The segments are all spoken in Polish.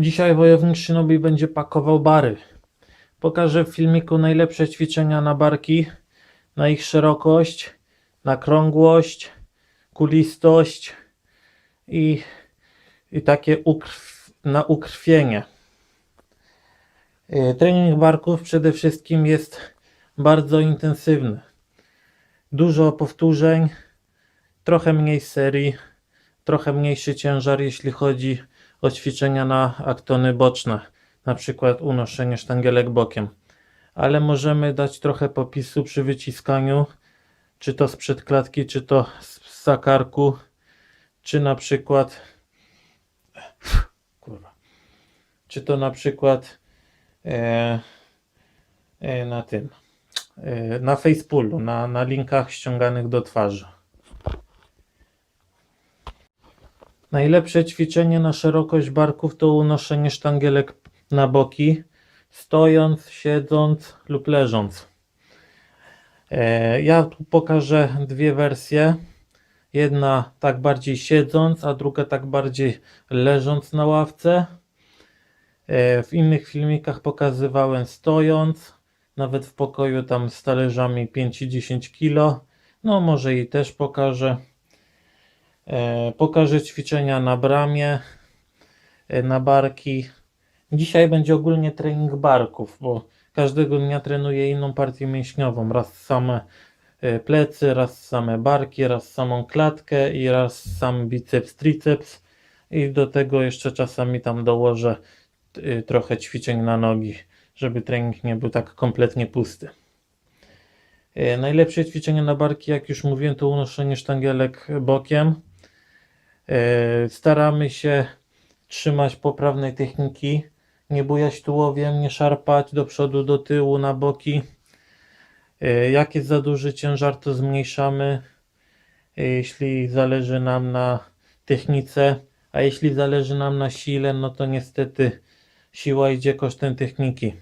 Dzisiaj wojownik Shinobi będzie pakował bary. Pokażę w filmiku najlepsze ćwiczenia na barki, na ich szerokość, na krągłość, kulistość i, i takie ukrw, na ukrwienie. Yy, Trening barków przede wszystkim jest bardzo intensywny. Dużo powtórzeń, trochę mniej serii, trochę mniejszy ciężar, jeśli chodzi o ćwiczenia na aktony boczne, na przykład unoszenie sztangielek bokiem. Ale możemy dać trochę popisu przy wyciskaniu, czy to z przedklatki, czy to z zakarku, czy na przykład kurwa, czy to na przykład e, e, na tym e, na Facepullu, na, na linkach ściąganych do twarzy. Najlepsze ćwiczenie na szerokość barków to unoszenie sztangielek na boki, stojąc, siedząc lub leżąc. E, Ja tu pokażę dwie wersje. Jedna tak bardziej siedząc, a druga tak bardziej leżąc na ławce. E, W innych filmikach pokazywałem stojąc, nawet w pokoju tam z talerzami 5 i 10 kg. No może i też pokażę. E, Pokażę ćwiczenia na bramie, e, na barki. Dzisiaj będzie ogólnie trening barków, bo każdego dnia trenuję inną partię mięśniową. Raz same e, plecy, raz same barki, raz samą klatkę i raz sam biceps, triceps. I do tego jeszcze czasami tam dołożę trochę ćwiczeń na nogi, żeby trening nie był tak kompletnie pusty. Najlepsze ćwiczenie na barki, jak już mówiłem, to unoszenie sztangielek bokiem. E, Staramy się trzymać poprawnej techniki, nie bujać tułowiem, nie szarpać do przodu, do tyłu, na boki. E, Jak jest za duży ciężar, to zmniejszamy, e, jeśli zależy nam na technice, a jeśli zależy nam na sile, no to niestety siła idzie kosztem techniki.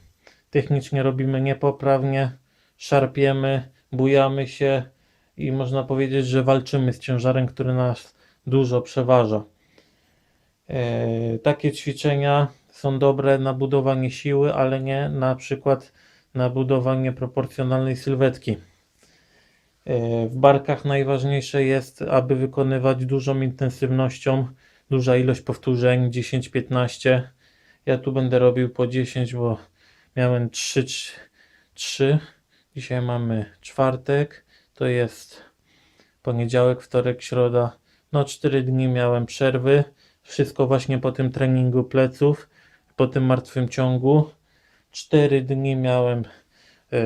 Technicznie robimy niepoprawnie, szarpiemy, bujamy się i można powiedzieć, że walczymy z ciężarem, który nas dużo przeważa. E, takie ćwiczenia są dobre na budowanie siły, ale nie na przykład na budowanie proporcjonalnej sylwetki. E, W barkach najważniejsze jest, aby wykonywać dużą intensywnością, duża ilość powtórzeń, 10-15. Ja tu będę robił po 10, bo miałem 3, 3. Dzisiaj mamy czwartek, to jest poniedziałek, wtorek, środa. No 4 dni miałem przerwy. Wszystko właśnie po tym treningu pleców, po tym martwym ciągu. 4 dni miałem e,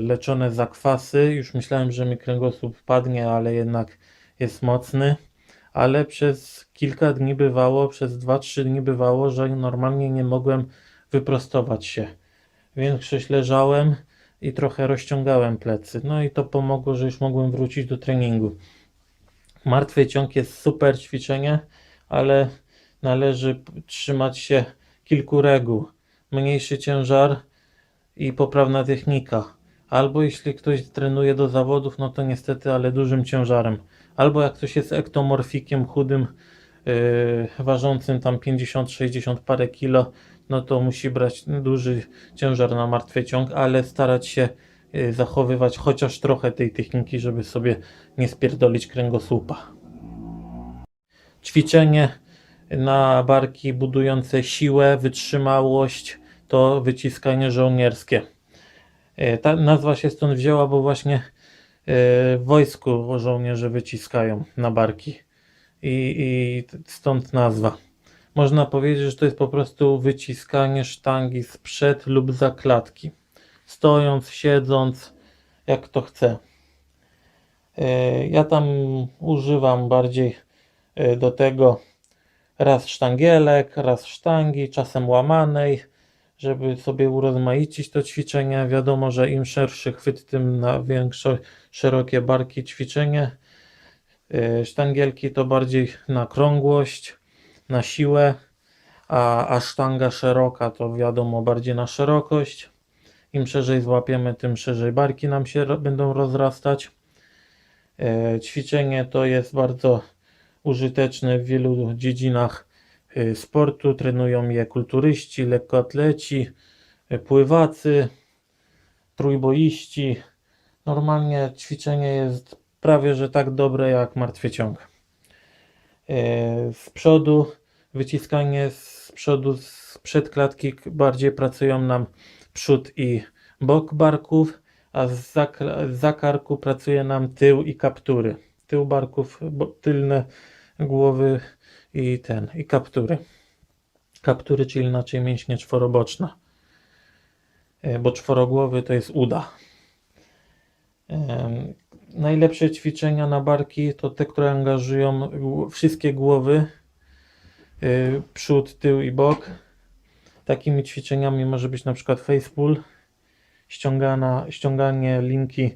leczone zakwasy. Już myślałem, że mi kręgosłup padnie, ale jednak jest mocny. Ale przez kilka dni bywało, przez 2-3 dni bywało, że normalnie nie mogłem wyprostować się. Większość leżałem i trochę rozciągałem plecy. No i to pomogło, że już mogłem wrócić do treningu. Martwy ciąg jest super ćwiczenie, ale należy trzymać się kilku reguł. Mniejszy ciężar i poprawna technika. Albo jeśli ktoś trenuje do zawodów, no to niestety, ale dużym ciężarem. Albo jak ktoś jest ektomorfikiem, chudym, yy, ważącym tam 50-60 parę kilo, no to musi brać duży ciężar na martwy ciąg, ale starać się zachowywać chociaż trochę tej techniki, żeby sobie nie spierdolić kręgosłupa. Ćwiczenie na barki budujące siłę, wytrzymałość to wyciskanie żołnierskie. E, Ta nazwa się stąd wzięła, bo właśnie e, w wojsku żołnierze wyciskają na barki i, i stąd nazwa. Można powiedzieć, że to jest po prostu wyciskanie sztangi z przed lub za klatki. Stojąc, siedząc, jak kto chce. E, Ja tam używam bardziej e, do tego raz sztangielek, raz sztangi, czasem łamanej, żeby sobie urozmaicić to ćwiczenie. Wiadomo, że im szerszy chwyt, tym na większe, szerokie barki ćwiczenie. E, Sztangielki to bardziej na krągłość, na siłę, a, a sztanga szeroka to wiadomo bardziej na szerokość. Im szerzej złapiemy, tym szerzej barki nam się będą rozrastać. E, Ćwiczenie to jest bardzo użyteczne w wielu dziedzinach y, sportu. Trenują je kulturyści, lekkoatleci, y, pływacy, trójboiści. Normalnie ćwiczenie jest prawie że tak dobre jak martwy ciąg. Z przodu wyciskanie z przodu z przedklatki k- bardziej pracują nam przód i bok barków, a z zak- z zakarku pracuje nam tył i kaptury. Tył barków, bo, tylne głowy i ten, i kaptury. Kaptury, czyli inaczej mięśnie czworoboczne. E, Bo czworogłowy to jest uda. Em, Najlepsze ćwiczenia na barki to te, które angażują wszystkie głowy, y, przód, tył i bok. Takimi ćwiczeniami może być na przykład facepull, ściągana, ściąganie linki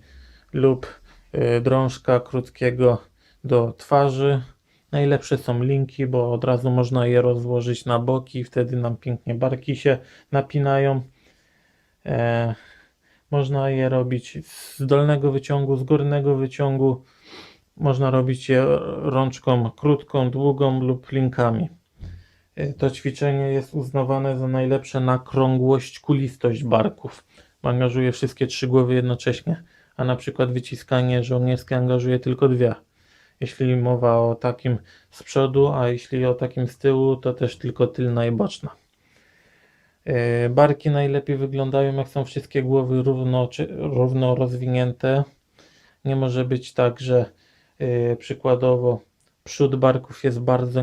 lub y, drążka krótkiego do twarzy. Najlepsze są linki, bo od razu można je rozłożyć na boki, wtedy nam pięknie barki się napinają. E, można je robić z dolnego wyciągu, z górnego wyciągu. Można robić je rączką krótką, długą lub linkami. E, To ćwiczenie jest uznawane za najlepsze na krągłość, kulistość barków. Angażuje wszystkie trzy głowy jednocześnie, a na przykład wyciskanie żołnierskie angażuje tylko dwie. Jeśli mowa o takim z przodu, a jeśli o takim z tyłu, to też tylko tylna i boczna. E, Barki najlepiej wyglądają, jak są wszystkie głowy równo, równo rozwinięte. Nie może być tak, że e, przykładowo przód barków jest bardzo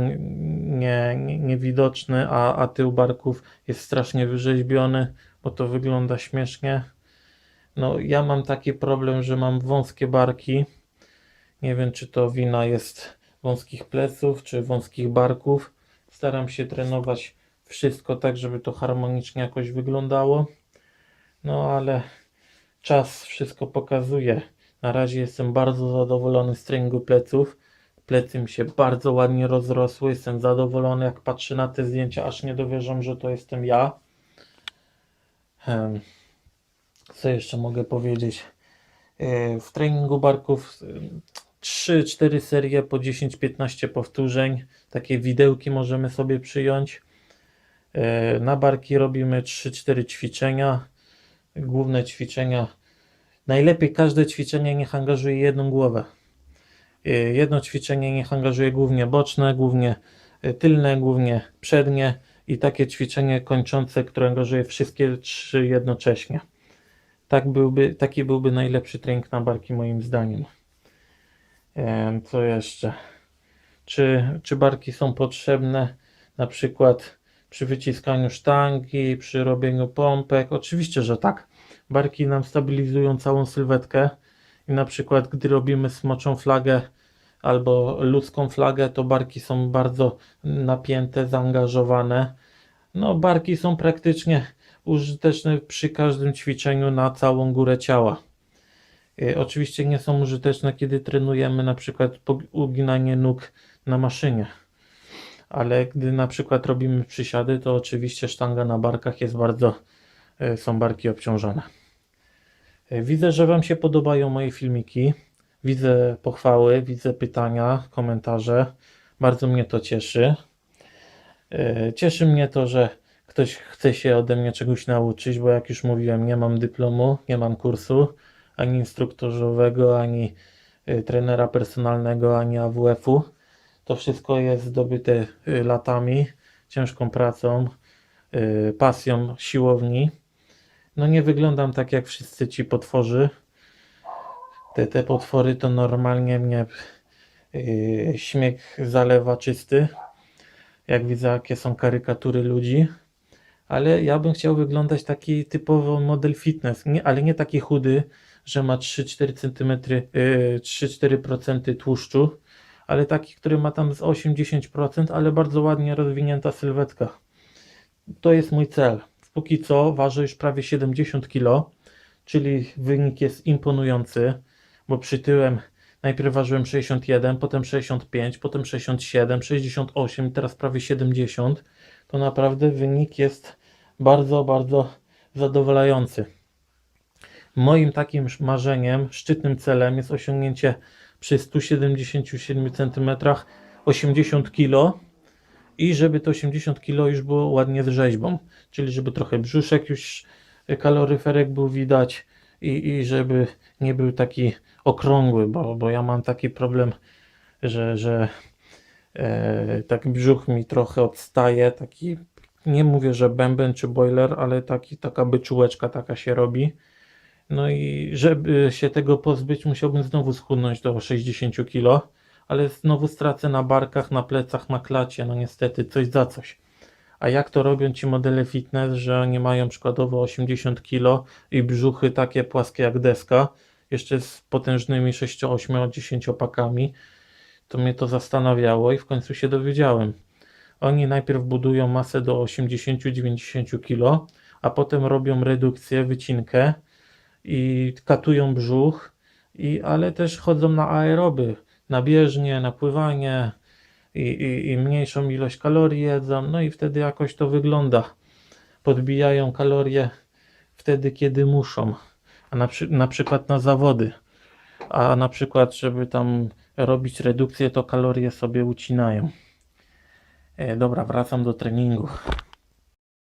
nie, nie, niewidoczny, a, a tył barków jest strasznie wyrzeźbiony, bo to wygląda śmiesznie. No, ja mam taki problem, że mam wąskie barki. Nie wiem, czy to wina jest wąskich pleców, czy wąskich barków. Staram się trenować wszystko tak, żeby to harmonicznie jakoś wyglądało. No ale czas wszystko pokazuje. Na razie jestem bardzo zadowolony z treningu pleców. Plecy mi się bardzo ładnie rozrosły. Jestem zadowolony, jak patrzę na te zdjęcia, aż nie dowierzam, że to jestem ja. Co jeszcze mogę powiedzieć? E, W treningu barków 3-4 serie po 10-15 powtórzeń. Takie widełki możemy sobie przyjąć. E, Na barki robimy 3-4 ćwiczenia. Główne ćwiczenia. Najlepiej każde ćwiczenie niech angażuje jedną głowę. E, Jedno ćwiczenie niech angażuje głównie boczne, głównie e, tylne, głównie przednie i takie ćwiczenie kończące, które angażuje wszystkie trzy jednocześnie. Tak byłby, taki byłby najlepszy trening na barki moim zdaniem. Em, Co jeszcze? Czy, czy barki są potrzebne na przykład przy wyciskaniu sztangi, przy robieniu pompek? Oczywiście, że tak. Barki nam stabilizują całą sylwetkę i na przykład gdy robimy smoczą flagę albo ludzką flagę, to barki są bardzo napięte, zaangażowane. No, barki są praktycznie użyteczne przy każdym ćwiczeniu na całą górę ciała. Y, Oczywiście nie są użyteczne, kiedy trenujemy na przykład uginanie nóg na maszynie. Ale gdy na przykład robimy przysiady, to oczywiście sztanga na barkach jest bardzo, y, są barki obciążone. Widzę, że Wam się podobają moje filmiki. Widzę pochwały, widzę pytania, komentarze. Bardzo mnie to cieszy. Y, Cieszy mnie to, że ktoś chce się ode mnie czegoś nauczyć, bo jak już mówiłem, nie mam dyplomu, nie mam kursu, ani instruktorzowego, ani y, trenera personalnego, ani AWF-u. To wszystko jest zdobyte y, latami, ciężką pracą, pasją siłowni. No nie wyglądam tak jak wszyscy ci potworzy. Te, te potwory to normalnie mnie y, śmiech zalewa czysty. Jak widzę, jakie są karykatury ludzi. Ale ja bym chciał wyglądać taki typowo model fitness, nie, ale nie taki chudy, że ma 3-4 cm, yy, 3-4% tłuszczu, ale taki, który ma tam z 8-10%, ale bardzo ładnie rozwinięta sylwetka. To jest mój cel. Póki co ważę już prawie 70 kg, czyli wynik jest imponujący, bo przytyłem najpierw ważyłem 61, potem 65, potem 67, 68, teraz prawie 70. To naprawdę wynik jest bardzo, bardzo zadowalający. Moim takim marzeniem, szczytnym celem jest osiągnięcie przy 177 cm 80 kg i żeby to 80 kg już było ładnie z rzeźbą, czyli żeby trochę brzuszek już e, kaloryferek był widać i, i żeby nie był taki okrągły, bo, bo ja mam taki problem, że, że e, tak brzuch mi trochę odstaje, taki nie mówię, że bęben czy boiler, ale taki, taka byczułeczka taka się robi. No i żeby się tego pozbyć, musiałbym znowu schudnąć do 60 kg, ale znowu stracę na barkach, na plecach, na klacie, no niestety, coś za coś. A jak to robią ci modele fitness, że oni mają przykładowo 80 kg i brzuchy takie płaskie jak deska, jeszcze z potężnymi 6, 8, 10 opakami, to mnie to zastanawiało i w końcu się dowiedziałem. Oni najpierw budują masę do 80-90 kg, a potem robią redukcję, wycinkę i katują brzuch, i, ale też chodzą na aeroby, na bieżnie, na pływanie i, i, i mniejszą ilość kalorii jedzą, no i wtedy jakoś to wygląda. Podbijają kalorie wtedy, kiedy muszą, a na, przy, na przykład na zawody, a na przykład, żeby tam robić redukcję, to kalorie sobie ucinają. E, dobra, wracam do treningu.